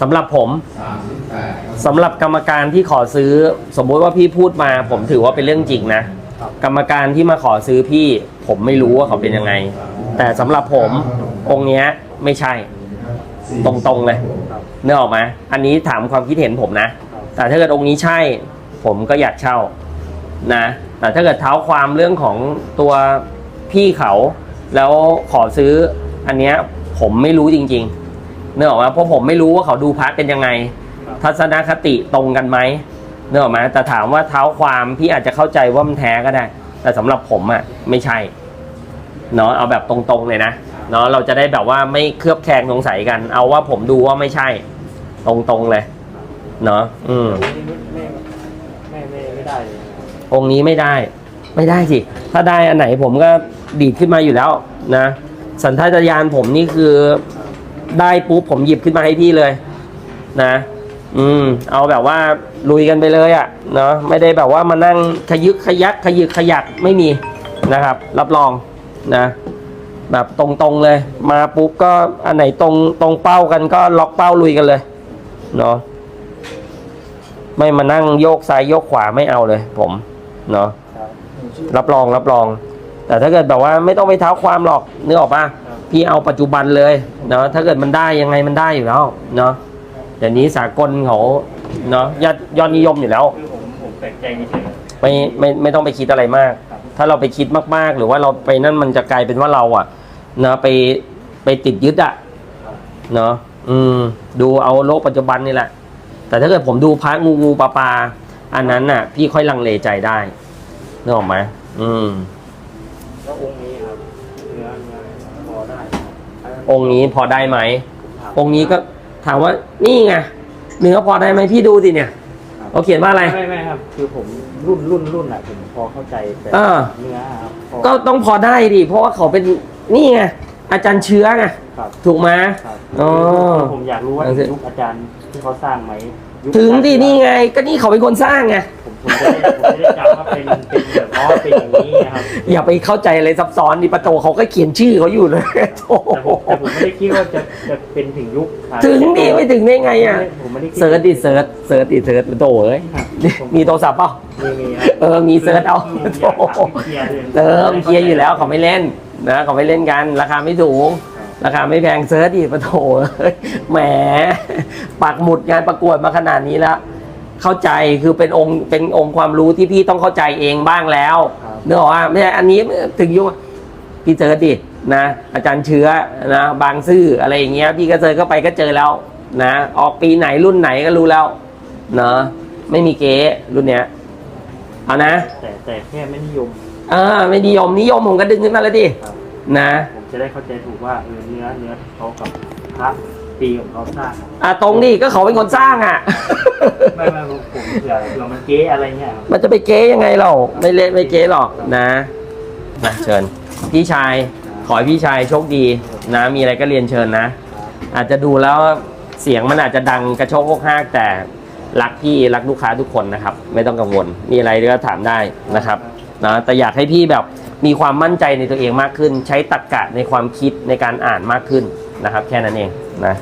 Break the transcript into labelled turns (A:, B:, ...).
A: สำหรับผมสำหรับกรรมการที่ขอซื้อ สมมุติว่าพี่พูดมาผมถือว่าเป็นเรื่องจริงนะ กรรมการที่มาขอซื้อพี่ ผมไม่รู้ว่าเขาเป็นยังไง แต่สำหรับผมองค์เนี้ยไม่ใช่ ตรงๆเลยเนื้อออกไหมอันนี้ถามความคิดเห็นผมนะ แต่ถ้าเกิดองค์นี้ใช่ ผมก็อยากเช่านะ แต่ถ้าเกิดเท้าความเรื่องของตัวพี่เขา แล้วขอซื้ออันเนี้ยผมไม่รู้จริง ๆ เนื้อออกไหมเพราะผมไม่รู้ว่าเขาดูพระเป็นยังไง ทัศนคติตรงกันไหมเนื้อออกไหมแต่ถามว่าเท้าความพี่อาจจะเข้าใจว่ามันแท้ก็ได้ แต่สำหรับผมอะไม่ใช่เนาะเอาแบบตรงๆเลยนะเนาะเราจะได้แบบว่าไม่เคลือบแคลงสงสัยกัน เอาว่าผมดูว่าไม่ใช่ ตรงๆเลยเนาะอืม
B: ไม่ไม่ไม่ไม่ได้เลยนะครับ
A: องค์นี้ไม่ได้ ไม่ได้สิถ้าได้อันไหนผมก็ดีดขึ้นมาอยู่แล้วนะ สัญชาตญาณผมนี่คือ ได้ปุ๊บผมหยิบขึ้นมาให้พี่เลยนะ อืม เอาแบบว่าลุยกันไปเลยอะ่ะเนาะไม่ได้แบบว่ามานั่งขยึกขยักขยึกขยักไม่มีนะครับ รับรองนะ แบบตรงๆเลย มาปุ๊บก็อันไหนตรงตรงเป้ากันก็ล็อกเป้าลุยกันเลยเนาะไม่มานั่งโยกซ้ายโยกขวาไม่เอาเลย ผมเนาะ
B: ครับ
A: รับรองรับรอง แต่ถ้าเกิดแบบว่าไม่ต้องไปเท้าความหรอกนึกออกปะ พี่เอาปัจจุบันเลยเนาะถ้าเกิดมันได้ยังไงมันได้อยู่แล้วเนาะเดี๋ยวนี้สากลเขาเนาะยอดยอดนิยมอยู่แล้ว
B: คือผมผมแปลกใจเฉย
A: ไม่ไม่ไม่ต้องไปคิดอะไรมาก ถ้าเราไปคิดมากๆ หรือว่าเราไปนั่นมันจะกลายเป็นว่าเราอะเนาะไปไปติดยึดอะเนาะอืม ดูเอาโลกปัจจุบันนี่แหละ แต่ถ้าเกิดผมดูพระงูงูปลาปลาอันนั้นน่ะ พี่ค่อยลังเลใจได้นึกออกไหมอืม
B: ๆแล้วองค์นี้ครับเนื้อเนื้อพอได้ครับ
A: องค์นี้พอได้ไหม
B: ครับ
A: องค์นี้ก็ถามว่านี่ไงเนื้อพอได้ไหมพี่ดูสิเนี่ยเขาเขียนว่าอะไร
B: ไม่ไม่ครับ คือผมรุ่นรุ่นรุ่นอะผมพอเข้าใจแต่
A: อ่า
B: เนื้อครับพอ
A: ก็ต้องพอได้ดิเพราะว่าเขาเป็นนี่ไงอาจารย์เชื้อไง
B: ครับ
A: ถูกไหม
B: ครับ
A: อ๋อ
B: ผมอยากรู้ว่า
A: เอาสิ
B: ยุคอาจารย์ที่เขาสร้างไหมยุค
A: ถึงดิ
B: อาจารย์
A: นี่ไง ก็นี่เขาเป็นคนสร้างไง
B: ผมผมจะได้ผมจะได้จำว่าเป็นเป็นแบบอ๋อเป็นอย่างนี้นะครับ
A: อย่าไปเข้าใจอะไรซับซ้อนดิปะโตเขาก็เขียนชื่อเขาอยู่เลยโธ่
B: แต่ผมแต่ ผมไม่ได้คิดว่าจะจะเป็นถึงยุค
A: ถึงดิไม่ถึงได้ไงอะ
B: ผมไม่ได้คิด
A: เสิร์ชดิเสิร์ชเสิร์ชดิเสิร์ชปะโตเอ้ย
B: ครับ
A: มีโทรศัพท์เปล่า
B: มีมีครับ
A: เออมีเสิร์ชเอา
B: ผมอยากถามพี่เคลียร์เลย
A: เติมเคลียร์อยู่แล้วเขาไม่เล่นนะเขาไม่เล่นกัน ราคาไม่สูง ราคาไม่แพงเซิร์ชดิปะโถเอ้ยแหมปักหมุดงานประกวดมาขนาดนี้แล้ว เข้าใจคือเป็นองค์เป็นองค์ความรู้ที่พี่ต้องเข้าใจเองบ้างแล้วเนื่องว่าไม่ใช่อันนี้ถึงยุคพี่เซิร์ชดิ นะอาจารย์เชื้อนะบางซื่ออะไรอย่างเงี้ยพี่ก็เซิร์ชเข้าไปก็เจอแล้วนะออกปีไหนรุ่นไหนก็รู้แล้วเนาะไม่มีเก๊รุ่นเนี้ยเอานะ
B: แต่แต่แค่ไม่นิยม
A: เออไม่นิยมนิยมผมก็ดึงขึ้นมาแล้วดิ
B: ครับ
A: นะ
B: ผมจะได้เข้าใจถูกว่าเออเนื้อเนื้อเขากับพระปีของเขาสร้างอะ
A: อะตรงนี่ก็เขาเป็นคนสร้างอะ
B: ไม่ไม่ผมผมเผื่อเผื่อมันเก๊อะไรเงี้ยครับ
A: มันจะไปเก๊ยังไงเราไม่เละไม่เก๊หรอกนะมาเชิญ พี่ชาย ขอให้พี่ชายโชคดีนะ มีอะไรก็เรียนเชิญนะ อาจจะดูแล้วเสียงมันอาจจะดังกระโชกโคกห้ากแต่รักพี่รักลูกค้าทุกคนนะครับ ไม่ต้องกังวล มีอะไรก็ถามได้นะครับนะแต่อยากให้พี่แบบมีความมั่นใจในตัวเองมากขึ้น ใช้ตรรกะในความคิดในการอ่านมากขึ้นนะครับ แค่นั้นเองนะ